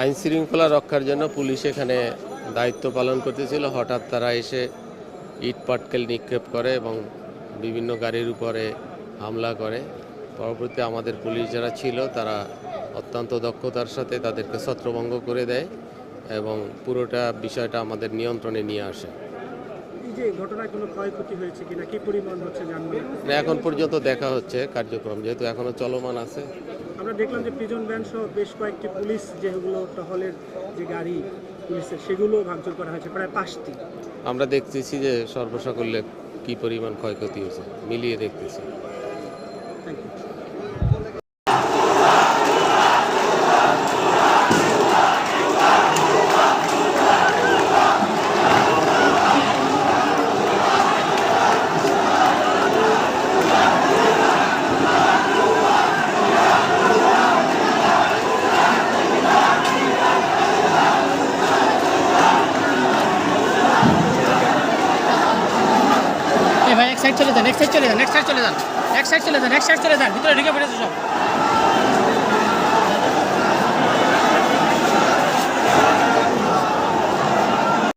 আইন শৃঙ্খলা রক্ষার জন্য পুলিশ এখানে দায়িত্ব পালন করতেছিল। হঠাৎ তারা এসে ইট পাটকেল নিক্ষেপ করে এবং বিভিন্ন গাড়ির উপরে হামলা করে। পরবর্তী আমাদের পুলিশ যারা ছিল, তারা অত্যন্ত দক্ষতার সাথে তাদেরকে ছত্রভঙ্গ করে দেয় এবং পুরোটা বিষয়টা আমাদের নিয়ন্ত্রণে নিয়ে আসে। যে ঘটনায় কোনো ক্ষয়ক্ষতি হয়েছে কিনা কি পরিমাণ হচ্ছে মানে এখন পর্যন্ত দেখা হচ্ছে কার্যক্রম যেহেতু এখনও চলমান আছে। আমরা দেখলাম যে প্রিজন ভ্যান সহ বেশ কয়েকটি পুলিশ যেগুলো টহলের যে গাড়ি পুলিশের সেগুলো ভাঙচুর করা হয়েছে প্রায় পাঁচটি। আমরা দেখতেছি যে সর্বসাকল্যে কি পরিমাণ ক্ষয়ক্ষতি হয়েছে মিলিয়ে দেখতেছি। থ্যাংক ইউ ভাই, এক সাইড চলে যান, এক সাইড চলে যান, এক সাইড চলে যান, এক সাইড চলে যান, এক সাইড চলে যান, ভিতরে ঢুকে পড়েছে সব।